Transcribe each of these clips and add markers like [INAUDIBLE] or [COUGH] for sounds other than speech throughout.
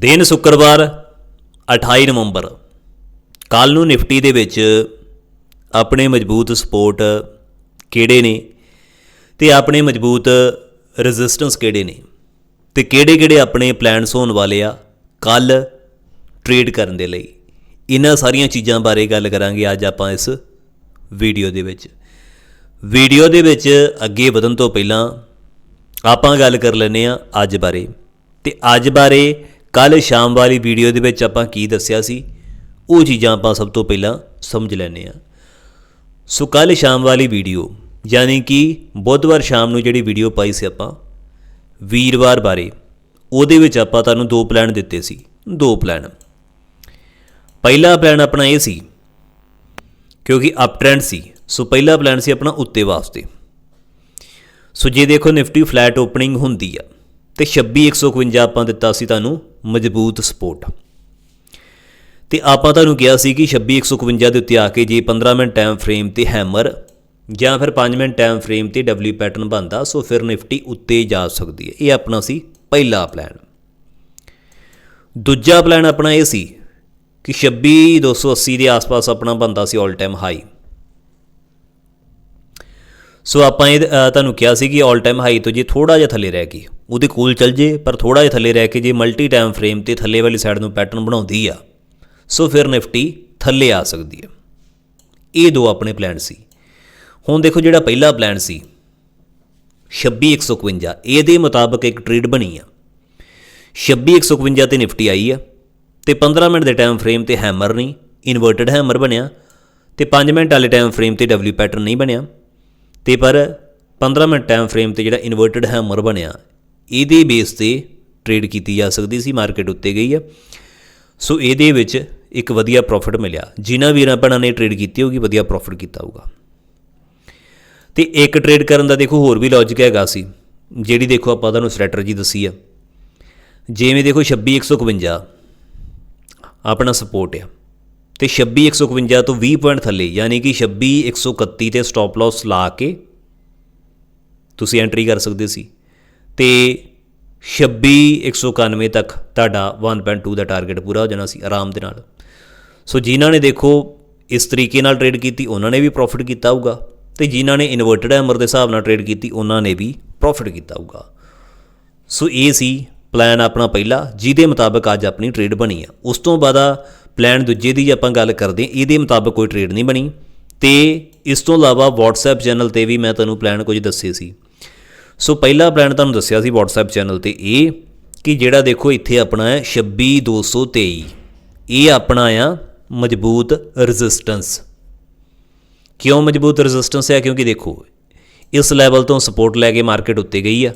ਦਿਨ ਸ਼ੁੱਕਰਵਾਰ 28 ਨਵੰਬਰ। ਕੱਲ ਨੂੰ ਨਿਫਟੀ ਦੇ ਵਿੱਚ ਆਪਣੇ ਮਜ਼ਬੂਤ ਸਪੋਰਟ ਕਿਹੜੇ ਨੇ ਤੇ ਆਪਣੇ ਮਜ਼ਬੂਤ ਰੈਜ਼ਿਸਟੈਂਸ ਕਿਹੜੇ ਨੇ ਤੇ ਕਿਹੜੇ-ਕਿਹੜੇ ਆਪਣੇ ਪਲਾਨਸ ਹੋਣ ਵਾਲੇ ਆ ਕੱਲ ਟ੍ਰੇਡ ਕਰਨ ਦੇ ਲਈ। ਇਹਨਾਂ ਸਾਰੀਆਂ ਚੀਜ਼ਾਂ ਬਾਰੇ ਗੱਲ ਕਰਾਂਗੇ ਅੱਜ ਆਪਾਂ ਇਸ ਵੀਡੀਓ ਦੇ ਵਿੱਚ। ਵੀਡੀਓ ਦੇ ਵਿੱਚ ਅੱਗੇ ਵਧਣ ਤੋਂ ਪਹਿਲਾਂ ਆਪਾਂ ਗੱਲ ਕਰ ਲੈਨੇ ਆ ਅੱਜ ਬਾਰੇ। ਤੇ ਅੱਜ ਬਾਰੇ ਕੱਲ ਸ਼ਾਮ ਵਾਲੀ ਵੀਡੀਓ ਦੇ ਵਿੱਚ ਆਪਾਂ ਕੀ ਦੱਸਿਆ ਸੀ? ਉਹ ਚੀਜ਼ਾਂ ਆਪਾਂ ਸਭ ਤੋਂ ਪਹਿਲਾਂ ਸਮਝ ਲੈਨੇ ਆ ਸੋ ਕੱਲ ਸ਼ਾਮ ਵਾਲੀ ਵੀਡੀਓ ਯਾਨੀ ਕਿ ਬੁੱਧਵਾਰ ਸ਼ਾਮ ਨੂੰ ਜਿਹੜੀ ਵੀਡੀਓ ਪਾਈ ਸੀ ਆਪਾਂ, ਵੀਰਵਾਰ ਬਾਰੇ, ਉਹਦੇ ਵਿੱਚ ਆਪਾਂ ਤੁਹਾਨੂੰ ਦੋ ਪਲਾਨ ਦਿੱਤੇ ਸੀ। ਦੋ ਪਲਾਨ ਪਹਿਲਾ ਪਲਾਨ ਆਪਣਾ ਇਹ ਸੀ, ਕਿਉਂਕਿ ਅਪ ਟ੍ਰੈਂਡ ਸੀ। ਸੋ ਪਹਿਲਾ ਪਲਾਨ ਸੀ ਆਪਣਾ ਉੱਤੇ ਵਾਸਤੇ। ਸੋ ਜੇ ਦੇਖੋ, ਨਿਫਟੀ ਫਲੈਟ ਓਪਨਿੰਗ ਹੁੰਦੀ ਆ, ਤੇ 26151 ਆਪਾਂ ਦਿੱਤਾ ਸੀ ਤੁਹਾਨੂੰ ਮਜ਼ਬੂਤ ਸਪੋਰਟ। ਤੇ ਆਪਾਂ ਤੁਹਾਨੂੰ ਕਿਹਾ ਸੀ ਕਿ 26151 ਦੇ ਉੱਤੇ ਆ ਕੇ ਜੇ 15 ਮਿੰਟ ਟਾਈਮ ਫਰੇਮ ਤੇ ਹੈਮਰ ਜਾਂ ਫਿਰ 5 ਮਿੰਟ ਟਾਈਮ ਫਰੇਮ ਤੇ ਡਬਲਯੂ ਪੈਟਰਨ ਬਣਦਾ, ਸੋ ਫਿਰ ਨਿਫਟੀ ਉੱਤੇ ਜਾ ਸਕਦੀ ਹੈ। ਇਹ ਆਪਣਾ ਸੀ ਪਹਿਲਾ ਪਲਾਨ ਦੂਜਾ ਪਲਾਨ ਆਪਣਾ ਇਹ ਸੀ ਕਿ 26280 ਦੇ ਆਸ-ਪਾਸ ਆਪਣਾ ਬੰਦਾ ਸੀ 올 ਟਾਈਮ ਹਾਈ ਸੋ ਆਪਾਂ ਇਹ ਤੁਹਾਨੂੰ ਕਿਹਾ ਸੀ ਕਿ 올 ਟਾਈਮ ਹਾਈ ਤੋਂ ਜੇ ਥੋੜਾ ਜਿਹਾ ਥੱਲੇ ਰਹਿ ਗਈ। ਉਹਦੇ ਕੋਲ ਚੱਲ ਜੇ, ਪਰ ਥੋੜਾ ਜਿਹਾ ਥੱਲੇ ਰਹਿ ਕੇ ਜੇ ਮਲਟੀ ਟਾਈਮ ਫਰੇਮ ਤੇ ਥੱਲੇ ਵਾਲੀ ਸਾਈਡ ਨੂੰ ਪੈਟਰਨ ਬਣਾਉਂਦੀ ਆ, ਸੋ ਫਿਰ ਨਿਫਟੀ ਥੱਲੇ ਆ ਸਕਦੀ ਹੈ। ਇਹ ਦੋ ਆਪਣੇ ਪਲਾਨ ਸੀ। ਹੁਣ ਦੇਖੋ ਜਿਹੜਾ ਪਹਿਲਾ ਪਲਾਨ ਸੀ 26151 ਇਹਦੇ ਮੁਤਾਬਕ ਇੱਕ ਟ੍ਰੇਡ ਬਣੀ ਆ। 26151 ਤੇ ਨਿਫਟੀ ਆਈ ਆ, ਤੇ 15 ਮਿੰਟ ਦੇ ਟਾਈਮ ਫਰੇਮ ਤੇ ਹੈਮਰ ਨਹੀਂ ਇਨਵਰਟਡ ਹੈਮਰ ਬਣਿਆ, ਤੇ 5 ਮਿੰਟ ਵਾਲੇ ਟਾਈਮ ਫਰੇਮ ਤੇ ਡਬਲਯੂ ਪੈਟਰਨ ਨਹੀਂ ਬਣਿਆ, ਤੇ ਪਰ 15 ਮਿੰਟ ਟਾਈਮ ਫਰੇਮ ਤੇ ਜਿਹੜਾ ਇਨਵਰਟਡ ਹੈਮਰ ਬਣਿਆ ਇਹਦੇ ਬੇਸ ਤੇ ਟ੍ਰੇਡ ਕੀਤੀ ਜਾ ਸਕਦੀ ਸੀ ਮਾਰਕੀਟ ਉੱਤੇ ਗਈ ਆ ਸੋ ਇਹਦੇ ਵਿੱਚ ਇੱਕ ਵਧੀਆ ਪ੍ਰੋਫਿਟ ਮਿਲਿਆ। ਜਿਨ੍ਹਾਂ ਵੀਰਾਂ ਭੈਣਾਂ ਨੇ ਟ੍ਰੇਡ ਕੀਤੀ ਹੋਗੀ ਵਧੀਆ ਪ੍ਰੋਫਿਟ ਕੀਤਾ ਹੋਊਗਾ। ਤੇ ਇੱਕ ਟ੍ਰੇਡ ਕਰਨ ਦਾ ਦੇਖੋ, ਹੋਰ ਵੀ ਲੌਜੀਕ ਹੈਗਾ ਸੀ। ਜਿਹੜੀ ਦੇਖੋ, ਆਪਾਂ ਤੁਹਾਨੂੰ ਸਟ੍ਰੈਟਜੀ ਦੱਸੀ ਆ। ਜਿਵੇਂ ਦੇਖੋ 26151 ਆਪਣਾ ਸਪੋਰਟ ਆ। ਤੇ 26151 ਤੋਂ 20 ਪੁਆਇੰਟ ਥੱਲੇ, ਯਾਨੀ ਕਿ 26131 ਤੇ ਸਟਾਪ ਲਾਸ ਲਾ ਕੇ ਤੁਸੀਂ ਐਂਟਰੀ ਕਰ ਸਕਦੇ ਸੀ। ਤੇ 26191 ਤੱਕ ਤੁਹਾਡਾ 1.2 ਦਾ ਟਾਰਗੇਟ ਪੂਰਾ ਹੋ ਜਾਣਾ ਸੀ, ਆਰਾਮ ਦੇ ਨਾਲ। ਸੋ ਜਿਨ੍ਹਾਂ ਨੇ ਦੇਖੋ, ਇਸ ਤਰੀਕੇ ਨਾਲ ਟ੍ਰੇਡ ਕੀਤੀ, ਉਹਨਾਂ ਨੇ ਵੀ ਪ੍ਰੋਫਿਟ ਕੀਤਾ ਹੋਊਗਾ। ਤੇ ਜਿਨ੍ਹਾਂ ਨੇ ਇਨਵਰਟਡ ਹੈਮਰ ਦੇ ਹਿਸਾਬ ਨਾਲ ਟ੍ਰੇਡ ਕੀਤੀ, ਉਹਨਾਂ ਨੇ ਵੀ ਪ੍ਰੋਫਿਟ ਕੀਤਾ ਹੋਊਗਾ। ਸੋ ਇਹ ਸੀ ਪਲਾਨ ਆਪਣਾ ਪਹਿਲਾ, ਜਿਹਦੇ ਮੁਤਾਬਕ ਅੱਜ ਆਪਣੀ ਟ੍ਰੇਡ ਬਣੀ ਆ। ਉਸ ਤੋਂ ਬਾਅਦ ਆ ਪਲਾਨ ਦੂਜੇ ਦੀ ਜੇ ਆਪਾਂ ਗੱਲ ਕਰਦੇ ਇਹਦੇ ਮੁਤਾਬਕ ਕੋਈ ਟ੍ਰੇਡ ਨਹੀਂ ਬਣੀ। ਤੇ ਇਸ ਤੋਂ ਇਲਾਵਾ WhatsApp ਚੈਨਲ ਤੇ ਵੀ ਮੈਂ ਤੁਹਾਨੂੰ ਪਲਾਨ ਕੁਝ ਦੱਸੇ ਸੀ। ਸੋ ਪਹਿਲਾ ਪਲਾਨ ਤੁਹਾਨੂੰ ਦੱਸਿਆ ਸੀ WhatsApp ਚੈਨਲ ਤੇ, ਇਹ ਕਿ ਜਿਹੜਾ ਦੇਖੋ ਇੱਥੇ ਆਪਣਾ ਹੈ 26223 ਇਹ ਆਪਣਾ ਆ ਮਜ਼ਬੂਤ ਰੈਜ਼ਿਸਟੈਂਸ ਕਿਉਂ ਮਜ਼ਬੂਤ ਰੈਜ਼ਿਸਟੈਂਸ ਹੈ ਕਿਉਂਕਿ ਦੇਖੋ, ਇਸ ਲੈਵਲ ਤੋਂ ਸਪੋਰਟ ਲੈ ਕੇ ਮਾਰਕੀਟ ਉੱਤੇ ਗਈ ਆ।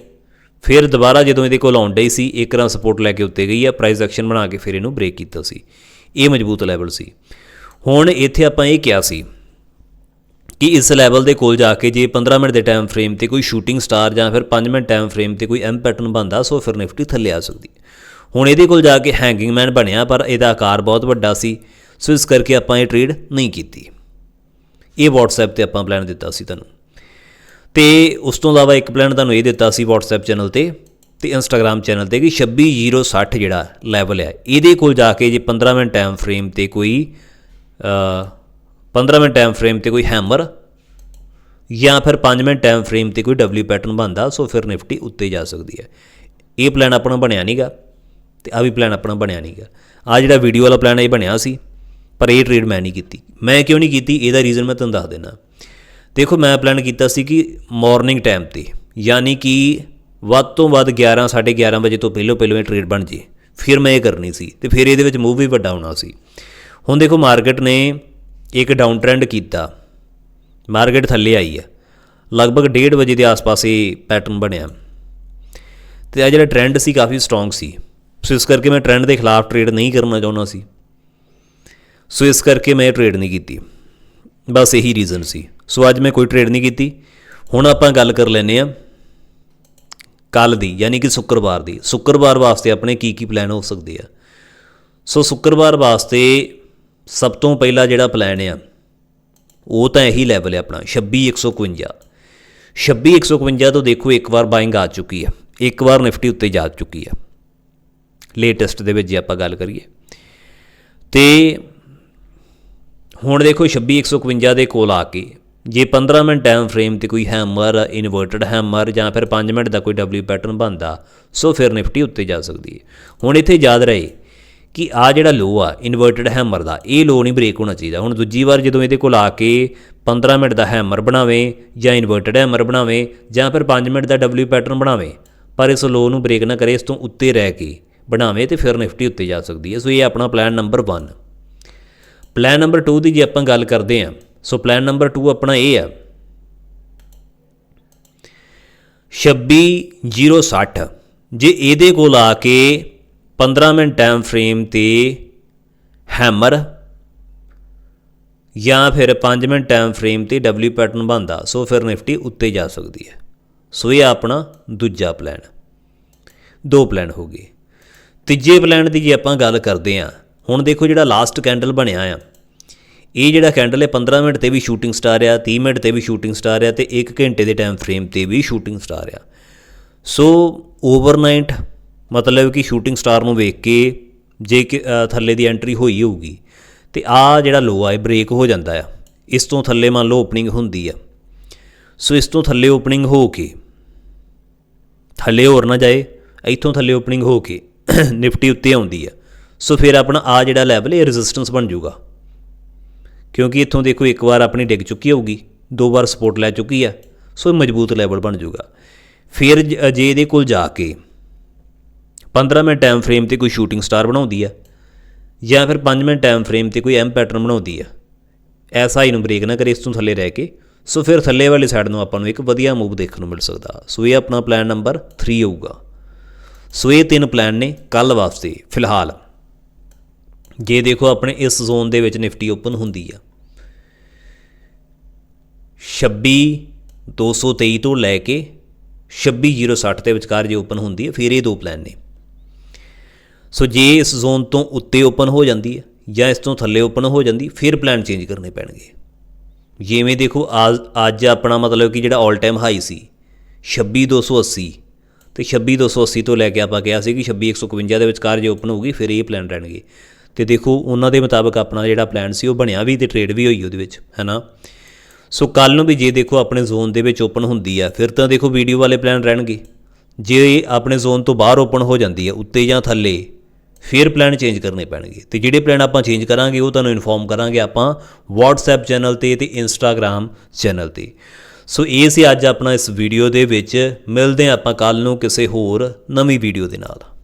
ਫਿਰ ਦੁਬਾਰਾ ਜਦੋਂ ਇਹਦੇ ਕੋਲ ਆਉਣ ਡਈ ਸੀ, ਇੱਕ ਰਾਂ ਸਪੋਰਟ ਲੈ ਕੇ ਉੱਤੇ ਗਈ ਆ ਪ੍ਰਾਈਸ ਐਕਸ਼ਨ ਬਣਾ ਕੇ ਫਿਰ ਇਹਨੂੰ ਬ੍ਰੇਕ ਕੀਤਾ ਸੀ। ਇਹ ਮਜ਼ਬੂਤ ਲੈਵਲ ਸੀ। ਹੁਣ ਇੱਥੇ ਆਪਾਂ ਇਹ ਕਿਹਾ ਸੀ ਕਿ ਇਸ ਲੈਵਲ ਦੇ ਕੋਲ ਜਾ ਕੇ ਜੇ 15 ਮਿੰਟ ਦੇ ਟਾਈਮ ਫਰੇਮ ਤੇ ਕੋਈ ਸ਼ੂਟਿੰਗ ਸਟਾਰ ਜਾਂ ਫਿਰ 5 ਮਿੰਟ ਟਾਈਮ ਫਰੇਮ ਤੇ ਕੋਈ ਐਮ ਪੈਟਰਨ ਬਣਦਾ, ਸੋ ਫਿਰ ਨਿਫਟੀ ਥੱਲੇ ਆ ਸਕਦੀ ਹੁਣ ਇਹਦੇ ਕੋਲ ਜਾ ਕੇ ਹੈਂਗਿੰਗ ਮੈਨ ਬਣਿਆ, ਪਰ ਇਹਦਾ ਆਕਾਰ ਬਹੁਤ ਵੱਡਾ ਸੀ, ਸੋ ਇਸ ਕਰਕੇ ਆਪਾਂ ਇਹ ਟ੍ਰੇਡ ਨਹੀਂ ਕੀਤੀ। ਇਹ WhatsApp ਤੇ ਆਪਾਂ ਪਲਾਨ ਦਿੱਤਾ ਸੀ ਤੁਹਾਨੂੰ। ਤੇ ਉਸ ਤੋਂ ਇਲਾਵਾ ਇੱਕ ਪਲਾਨ ਤੁਹਾਨੂੰ ਇਹ ਦਿੱਤਾ ਸੀ WhatsApp ਚੈਨਲ ਤੇ ਤੇ Instagram ਚੈਨਲ ਤੇ ਕਿ 26060 ਜਿਹੜਾ ਲੈਵਲ ਹੈ ਇਹਦੇ ਕੋਲ ਜਾ ਕੇ ਜੇ 15 ਮਿੰਟ ਟਾਈਮ ਫਰੇਮ ਤੇ ਕੋਈ ਅ 15 ਮਿੰਟ ਟਾਈਮ ਫਰੇਮ ਤੇ ਕੋਈ ਹੈਮਰ ਜਾਂ ਫਿਰ 5 ਮਿੰਟ ਟਾਈਮ ਫਰੇਮ ਤੇ ਕੋਈ ਡਬਲਯੂ ਪੈਟਰਨ ਬਣਦਾ, ਸੋ ਫਿਰ ਨਿਫਟੀ ਉੱਤੇ ਜਾ ਸਕਦੀ ਹੈ। ਇਹ ਪਲਾਨ ਆਪਣਾ ਬਣਿਆ ਨਹੀਂਗਾ ਤੇ ਆ ਵੀ ਪਲਾਨ ਆਪਣਾ ਬਣਿਆ ਨਹੀਂਗਾ ਆ ਜਿਹੜਾ ਵੀਡੀਓ ਵਾਲਾ ਪਲਾਨ ਇਹ ਬਣਿਆ ਸੀ, ਪਰ ਇਹ ਟ੍ਰੇਡ ਮੈਂ ਨਹੀਂ ਕੀਤੀ। ਮੈਂ ਕਿਉਂ ਨਹੀਂ ਕੀਤੀ? ਇਹਦਾ ਰੀਜ਼ਨ ਮੈਂ ਤੁਹਾਨੂੰ ਦੱਸ ਦਿੰਦਾ। ਦੇਖੋ, ਮੈਂ ਪਲਾਨ ਕੀਤਾ ਸੀ ਕਿ ਮਾਰਨਿੰਗ ਟਾਈਮ ਤੇ, ਯਾਨੀ ਕਿ ਵੱਧ ਤੋਂ ਵੱਧ 11 11:30 ਵਜੇ ਤੋਂ ਪਹਿਲਾਂ ਪਹਿਲਾਂ ਇਹ ਟ੍ਰੇਡ ਬਣ ਜੇ। ਫਿਰ ਮੈਂ ਇਹ ਕਰਨੀ ਸੀ ਤੇ ਫਿਰ ਇਹਦੇ ਵਿੱਚ ਮੂਵ ਵੀ ਵੱਡਾ ਹੋਣਾ ਸੀ। ਹੁਣ ਦੇਖੋ ਮਾਰਕੀਟ ਨੇ ਇੱਕ ਡਾਊਨ ਟ੍ਰੈਂਡ ਕੀਤਾ। ਮਾਰਕੀਟ ਥੱਲੇ ਆਈ ਹੈ। ਲਗਭਗ 1:30 ਵਜੇ ਦੇ ਆਸ-ਪਾਸ ਇਹ ਪੈਟਰਨ ਬਣਿਆ। ਤੇ ਆ ਜਿਹੜਾ ਟ੍ਰੈਂਡ ਸੀ, ਕਾਫੀ ਸਟਰੋਂਗ ਸੀ। ਸੋ ਇਸ ਕਰਕੇ ਮੈਂ ਟ੍ਰੈਂਡ ਦੇ ਖਿਲਾਫ ਟ੍ਰੇਡ ਨਹੀਂ ਕਰਨਾ ਚਾਹੁੰਦਾ ਸੀ। ਸੋ ਇਸ ਕਰਕੇ ਮੈਂ ਟ੍ਰੇਡ ਨਹੀਂ ਕੀਤੀ। ਬਸ ਇਹੀ ਰੀਜ਼ਨ ਸੀ। ਸੋ ਅੱਜ ਮੈਂ ਕੋਈ ਟ੍ਰੇਡ ਨਹੀਂ ਕੀਤੀ। ਹੁਣ ਆਪਾਂ ਗੱਲ ਕਰ ਲੈਨੇ ਆ ਕੱਲ ਦੀ, ਯਾਨੀ ਕਿ ਸ਼ੁੱਕਰਵਾਰ ਦੀ। ਸ਼ੁੱਕਰਵਾਰ ਵਾਸਤੇ ਆਪਣੇ ਕੀ ਕੀ ਪਲਾਨ ਹੋ ਸਕਦੇ ਆ? ਸੋ ਸ਼ੁੱਕਰਵਾਰ ਵਾਸਤੇ ਸਭ ਤੋਂ ਪਹਿਲਾ ਜਿਹੜਾ ਪਲਾਨ ਆ, ਉਹ ਤਾਂ ਇਹੀ ਲੈਵਲ ਹੈ ਆਪਣਾ 26151 26151 ਤੋਂ ਦੇਖੋ ਇੱਕ ਵਾਰ ਬਾਇੰਗ ਆ ਚੁੱਕੀ ਆ, ਇੱਕ ਵਾਰ ਨਿਫਟੀ ਉੱਤੇ ਜਾ ਚੁੱਕੀ ਆ। ਲੇਟੈਸਟ ਦੇ ਵਿੱਚ ਜੇ ਆਪਾਂ ਗੱਲ ਕਰੀਏ। ਤੇ ਹੁਣ ਦੇਖੋ 26151 ਦੇ ਕੋਲ ਆ ਕੇ, ਜੇ 15 ਮਿੰਟ ਟਾਈਮ ਫਰੇਮ ਤੇ ਕੋਈ ਹੈਮਰ ਇਨਵਰਟਡ ਹੈਮਰ ਜਾਂ ਫਿਰ 5 ਮਿੰਟ ਦਾ ਕੋਈ ਡਬਲਯੂ ਪੈਟਰਨ ਬਣਦਾ, ਸੋ ਫਿਰ ਨਿਫਟੀ ਉੱਤੇ ਜਾ ਸਕਦੀ ਹੈ। ਹੁਣ ਇੱਥੇ ਯਾਦ ਰਹੇ ਕਿ ਆ ਜਿਹੜਾ ਲੋ ਆ ਇਨਵਰਟਡ ਹੈਮਰ ਦਾ, ਇਹ ਲੋ ਨਹੀਂ ਬ੍ਰੇਕ ਹੋਣਾ ਚਾਹੀਦਾ। ਹੁਣ ਦੂਜੀ ਵਾਰ ਜਦੋਂ ਇਹਦੇ ਕੋਲ ਆ ਕੇ 15 ਮਿੰਟ ਦਾ ਹੈਮਰ ਬਣਾਵੇ ਜਾਂ ਇਨਵਰਟਡ ਹੈਮਰ ਬਣਾਵੇ ਜਾਂ ਫਿਰ 5 ਮਿੰਟ ਦਾ ਡਬਲਯੂ ਪੈਟਰਨ ਬਣਾਵੇ, ਪਰ ਇਸ ਲੋ ਨੂੰ ਬ੍ਰੇਕ ਨਾ ਕਰੇ, ਇਸ ਤੋਂ ਉੱਤੇ ਰਹਿ ਕੇ ਬਣਾਵੇ ਤੇ ਫਿਰ ਨਿਫਟੀ ਉੱਤੇ ਜਾ ਸਕਦੀ ਹੈ। ਸੋ ਇਹ ਆਪਣਾ ਪਲਾਨ ਨੰਬਰ 1 ਪਲਾਨ ਨੰਬਰ 2 ਦੀ ਜੇ ਆਪਾਂ ਗੱਲ ਕਰਦੇ ਹਾਂ, ਸੋ ਪਲਾਨ ਨੰਬਰ 2 ਆਪਣਾ ਇਹ ਆ 26060 ਜੇ ਇਹਦੇ ਕੋਲ ਆ ਕੇ 15 ਮਿੰਟ ਟਾਈਮ ਫਰੇਮ ਤੇ ਹੈਮਰ ਜਾਂ ਫਿਰ 5 ਮਿੰਟ ਟਾਈਮ ਫਰੇਮ ਤੇ ਡਬਲਯੂ ਪੈਟਰਨ ਬਣਦਾ, ਸੋ ਫਿਰ ਨਿਫਟੀ ਉੱਤੇ ਜਾ ਸਕਦੀ ਹੈ। ਸੋ ਇਹ ਆਪਣਾ ਦੂਜਾ ਪਲਾਨ ਦੋ ਪਲਾਨ ਹੋ ਗਏ। ਤੀਜੇ ਪਲਾਨ ਦੀ ਜੇ ਆਪਾਂ ਗੱਲ ਕਰਦੇ ਹਾਂ, ਹੁਣ ਦੇਖੋ ਜਿਹੜਾ ਲਾਸਟ ਕੈਂਡਲ ਬਣਿਆ ਆ, ਇਹ ਜਿਹੜਾ ਕੈਂਡਲ ਹੈ 15 ਮਿੰਟ ਤੇ ਵੀ ਸ਼ੂਟਿੰਗ ਸਟਾਰ ਆ 30 ਮਿੰਟ ਤੇ ਵੀ ਸ਼ੂਟਿੰਗ ਸਟਾਰ ਆ ਤੇ 1 ਘੰਟੇ ਦੇ ਟਾਈਮ ਫਰੇਮ ਤੇ ਵੀ ਸ਼ੂਟਿੰਗ ਸਟਾਰ ਆ। ਸੋ ਓਵਰਨਾਈਟ ਮਤਲਬ ਕਿ ਸ਼ੂਟਿੰਗ ਸਟਾਰ ਨੂੰ ਵੇਖ ਕੇ ਜੇ ਕਿ ਥੱਲੇ ਦੀ ਐਂਟਰੀ ਹੋਈ ਹੋਊਗੀ, ਤੇ ਆ ਜਿਹੜਾ ਲੋ ਆ, ਇਹ ਬ੍ਰੇਕ ਹੋ ਜਾਂਦਾ ਆ। ਇਸ ਤੋਂ ਥੱਲੇ ਮੰਨ ਲਓ ਓਪਨਿੰਗ ਹੁੰਦੀ ਆ। ਸੋ ਇਸ ਤੋਂ ਥੱਲੇ ਓਪਨਿੰਗ ਹੋ ਕੇ, ਥੱਲੇ ਹੋਰ ਨਾ ਜਾਏ, ਇੱਥੋਂ ਥੱਲੇ ਓਪਨਿੰਗ ਹੋ ਕੇ [COUGHS] ਨਿਫਟੀ ਉੱਤੇ ਆਉਂਦੀ ਆ। ਸੋ ਫਿਰ ਆਪਣਾ ਆ ਜਿਹੜਾ ਲੈਵਲ ਇਹ ਰੈਜ਼ਿਸਟੈਂਸ ਬਣ ਜਾਊਗਾ। ਕਿਉਂਕਿ ਇੱਥੋਂ ਦੇਖੋ ਇੱਕ ਵਾਰ ਆਪਣੀ ਡਿੱਗ ਚੁੱਕੀ ਹੋਊਗੀ, ਦੋ ਵਾਰ ਸਪੋਰਟ ਲੈ ਚੁੱਕੀ ਆ, ਸੋ ਇਹ ਮਜ਼ਬੂਤ ਲੈਵਲ ਬਣ ਜਾਊਗਾ। ਫਿਰ ਜੇ ਇਹਦੇ ਕੋਲ ਜਾ ਕੇ 15 ਮਿੰਟ ਟਾਈਮ ਫਰੇਮ ਤੇ ਕੋਈ ਸ਼ੂਟਿੰਗ ਸਟਾਰ ਬਣਾਉਂਦੀ ਆ, ਜਾਂ ਫਿਰ 5 ਮਿੰਟ ਟਾਈਮ ਫਰੇਮ ਤੇ ਕੋਈ ਐਮ ਪੈਟਰਨ ਬਣਾਉਂਦੀ ਆ। ਐਸਾ ਹੀ ਨੂੰ ਬ੍ਰੇਕ ਨਾ ਕਰੇ, ਇਸ ਤੋਂ ਥੱਲੇ ਰਹਿ ਕੇ। ਸੋ ਫਿਰ ਥੱਲੇ ਵਾਲੀ ਸਾਈਡ ਨੂੰ ਆਪਾਂ ਨੂੰ ਇੱਕ ਵਧੀਆ ਮੂਵ ਦੇਖਣ ਨੂੰ ਮਿਲ ਸਕਦਾ। ਸੋ ਇਹ ਆਪਣਾ ਪਲਾਨ ਨੰਬਰ 3 ਹੋਊਗਾ। ਸੋ ਇਹ ਤਿੰਨ ਪਲਾਨ ਨੇ ਕੱਲ ਵਾਸਤੇ, ਫਿਲਹਾਲ। ਜੇ ਦੇਖੋ ਆਪਣੇ ਇਸ ਜ਼ੋਨ ਦੇ ਵਿੱਚ ਨਿਫਟੀ ਓਪਨ ਹੁੰਦੀ ਆ। 26 223 ਤੋਂ ਲੈ ਕੇ 26060 ਦੇ ਵਿਚਕਾਰ ਜੇ ਓਪਨ ਹੁੰਦੀ ਹੈ ਫਿਰ ਇਹ ਦੋ ਪਲਾਨ ਨੇ। ਸੋ ਜੇ ਇਸ ਜ਼ੋਨ ਤੋਂ ਉੱਤੇ ਓਪਨ ਹੋ ਜਾਂਦੀ ਹੈ ਜਾਂ ਇਸ ਤੋਂ ਥੱਲੇ ਓਪਨ ਹੋ ਜਾਂਦੀ, ਫਿਰ ਪਲਾਨ ਚੇਂਜ ਕਰਨੇ ਪੈਣਗੇ। ਜਿਵੇਂ ਦੇਖੋ ਅੱਜ ਅੱਜ ਆਪਣਾ ਮਤਲਬ ਕਿ ਜਿਹੜਾ 올 ਟਾਈਮ ਹਾਈ ਸੀ 26280 ਤੇ 26280 ਤੋਂ ਲੈ ਕੇ ਆਪਾਂ ਕਿਹਾ ਸੀ ਕਿ 26151 ਦੇ ਵਿਚਕਾਰ ਜੇ ਓਪਨ ਹੋਊਗੀ, ਫਿਰ ਇਹ ਪਲਾਨ ਰਹਿਣਗੇ। ਤੇ ਦੇਖੋ, ਉਹਨਾਂ ਦੇ ਮੁਤਾਬਕ ਆਪਣਾ ਜਿਹੜਾ ਪਲਾਨ ਸੀ, ਉਹ ਬਣਿਆ ਵੀ ਤੇ ਟ੍ਰੇਡ ਵੀ ਹੋਈ ਉਹਦੇ ਵਿੱਚ, ਹੈਨਾ? ਸੋ ਕੱਲ ਨੂੰ ਵੀ ਜੇ ਦੇਖੋ, ਆਪਣੇ ਜ਼ੋਨ ਦੇ ਵਿੱਚ ਓਪਨ ਹੁੰਦੀ ਆ, ਫਿਰ ਤਾਂ ਦੇਖੋ, ਵੀਡੀਓ ਵਾਲੇ ਪਲਾਨ ਰਹਿਣਗੇ। ਜੇ ਆਪਣੇ ਜ਼ੋਨ ਤੋਂ ਬਾਹਰ ਓਪਨ ਹੋ ਜਾਂਦੀ ਹੈ ਉੱਤੇ ਜਾਂ ਥੱਲੇ ਫਿਰ ਪਲਾਨ ਚੇਂਜ ਕਰਨੇ ਪੈਣਗੇ। ਤੇ ਜਿਹੜੇ ਪਲਾਨ ਆਪਾਂ ਚੇਂਜ ਕਰਾਂਗੇ, ਉਹ ਤੁਹਾਨੂੰ ਇਨਫੋਰਮ ਕਰਾਂਗੇ ਆਪਾਂ WhatsApp ਚੈਨਲ ਤੇ ਤੇ Instagram ਚੈਨਲ ਤੇ। ਸੋ ਇਹ ਸੀ ਅੱਜ ਆਪਣਾ ਇਸ ਵੀਡੀਓ ਦੇ ਵਿੱਚ। ਮਿਲਦੇ ਹਾਂ ਆਪਾਂ ਕੱਲ ਨੂੰ ਕਿਸੇ ਹੋਰ ਨਵੀਂ ਵੀਡੀਓ ਦੇ ਨਾਲ।